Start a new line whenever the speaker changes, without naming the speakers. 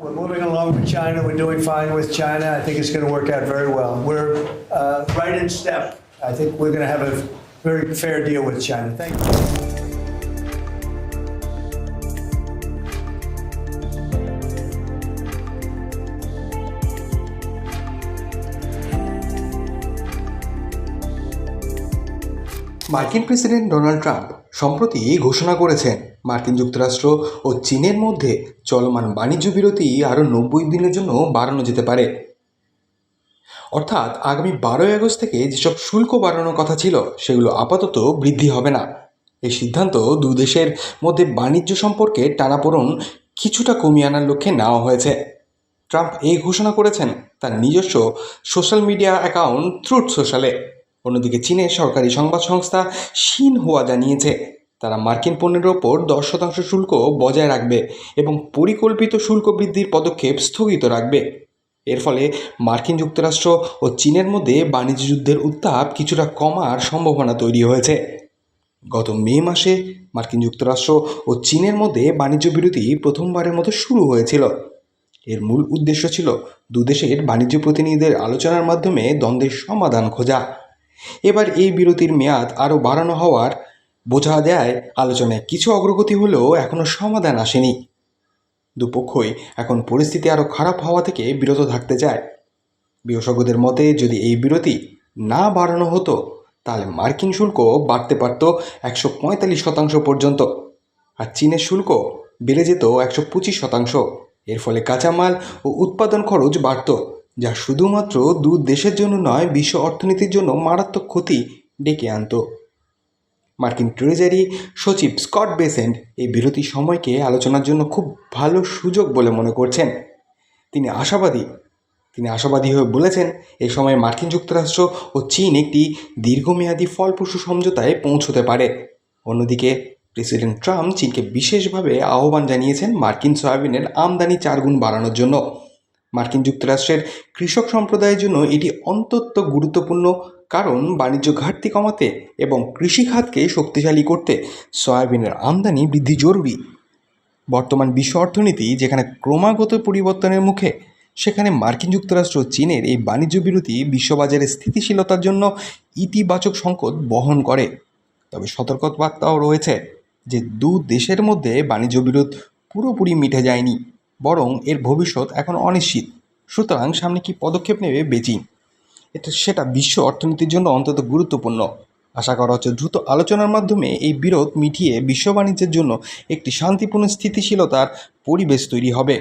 We're moving along with China. We're doing fine with China. I think it's going to work out very well. We're uh, right in step. I think we're going to have a very fair deal with China. Thank you.
মার্কিন president Donald Trump সম্প্রতি ঘোষণা করেছেন মার্কিন যুক্তরাষ্ট্র ও চীনের মধ্যে চলমান বাণিজ্য বিরতি আরও নব্বই দিনের জন্য বাড়ানো যেতে পারে। অর্থাৎ আগামী বারোই আগস্ট থেকে যেসব শুল্ক বাড়ানোর কথা ছিল, সেগুলো আপাতত বৃদ্ধি হবে না। এই সিদ্ধান্ত দু দেশের মধ্যে বাণিজ্য সম্পর্কে টানাপোড়ন কিছুটা কমিয়ে আনার লক্ষ্যে নেওয়া হয়েছে। ট্রাম্প এই ঘোষণা করেছেন তার নিজস্ব সোশ্যাল মিডিয়া অ্যাকাউন্ট ট্রুথ সোশ্যালে। অন্যদিকে চীনের সরকারি সংবাদ সংস্থা শিনহুয়া জানিয়েছে তারা মার্কিন পণ্যের ওপর দশ শতাংশ শুল্ক বজায় রাখবে এবং পরিকল্পিত শুল্ক বৃদ্ধির পদক্ষেপ স্থগিত রাখবে। এর ফলে মার্কিন যুক্তরাষ্ট্র ও চীনের মধ্যে বাণিজ্য যুদ্ধের উত্তাপ কিছুটা কমার সম্ভাবনা তৈরি হয়েছে। গত মে মাসে মার্কিন যুক্তরাষ্ট্র ও চীনের মধ্যে বাণিজ্য বিরতি প্রথমবারের মতো শুরু হয়েছিল। এর মূল উদ্দেশ্য ছিল দুদেশের বাণিজ্য প্রতিনিধিদের আলোচনার মাধ্যমে দ্বন্দ্বের সমাধান খোঁজা। এবার এই বিরতির মেয়াদ আরও বাড়ানো হওয়ার বোঝা দেয় আলোচনায় কিছু অগ্রগতি হলেও এখনও সমাধান আসেনি। দুপক্ষই এখন পরিস্থিতি আরও খারাপ হওয়া থেকে বিরত থাকতে চায়। বিশেষজ্ঞদের মতে, যদি এই বিরতি না বাড়ানো হতো, তাহলে মার্কিন শুল্ক বাড়তে পারত একশো পঁয়তাল্লিশ শতাংশ পর্যন্ত আর চীনের শুল্ক বেড়ে যেত একশো পঁচিশ শতাংশ। এর ফলে কাঁচামাল ও উৎপাদন খরচ বাড়ত, যা শুধুমাত্র দু দেশের জন্য নয়, বিশ্ব অর্থনীতির জন্য মারাত্মক ক্ষতি ডেকে আনত। মার্কিন ট্রেজারি সচিব স্কট বেসেন্ট এই বিরতি সময়কে আলোচনার জন্য খুব ভালো সুযোগ বলে মনে করছেন। তিনি আশাবাদী তিনি আশাবাদী হয়ে বলেছেন এই সময় মার্কিন যুক্তরাষ্ট্র ও চীন একটি দীর্ঘমেয়াদী ফলপ্রসূ সমঝোতায় পৌঁছতে পারে। অন্যদিকে, প্রেসিডেন্ট ট্রাম্প চীনকে বিশেষভাবে আহ্বান জানিয়েছেন মার্কিন সয়াবিনের আমদানি চারগুণ বাড়ানোর জন্য। মার্কিন যুক্তরাষ্ট্রের কৃষক সম্প্রদায়ের জন্য এটি অন্তত গুরুত্বপূর্ণ কারণ বাণিজ্য ঘাটতি কমাতে এবং কৃষিখাতকে শক্তিশালী করতে সয়াবিনের আমদানি বৃদ্ধি জরুরি। বর্তমান বিশ্ব অর্থনীতি যেখানে ক্রমাগত পরিবর্তনের মুখে, সেখানে মার্কিন যুক্তরাষ্ট্র চীনের এই বাণিজ্য বিরতি বিশ্ববাজারে স্থিতিশীলতার জন্য ইতিবাচক সংকট বহন করে। তবে সতর্কবার্তাও রয়েছে যে দু দেশের মধ্যে বাণিজ্য বিরোধ পুরোপুরি মিটে যায়নি, বরং এর ভবিষ্যৎ এখন অনিশ্চিত। সুতরাং সামনে কি পদক্ষেপ নেবে বেজিং? এটা সেটা বিশ্ব অর্থনীতির জন্য অন্তত গুরুত্বপূর্ণ। আশা করা হচ্ছে দ্রুত আলোচনার মাধ্যমে এই বিরোধ মিটিয়ে বিশ্ব বাণিজ্যের জন্য একটি শান্তিপূর্ণ স্থিতিশীলতার পরিবেশ তৈরি হবে।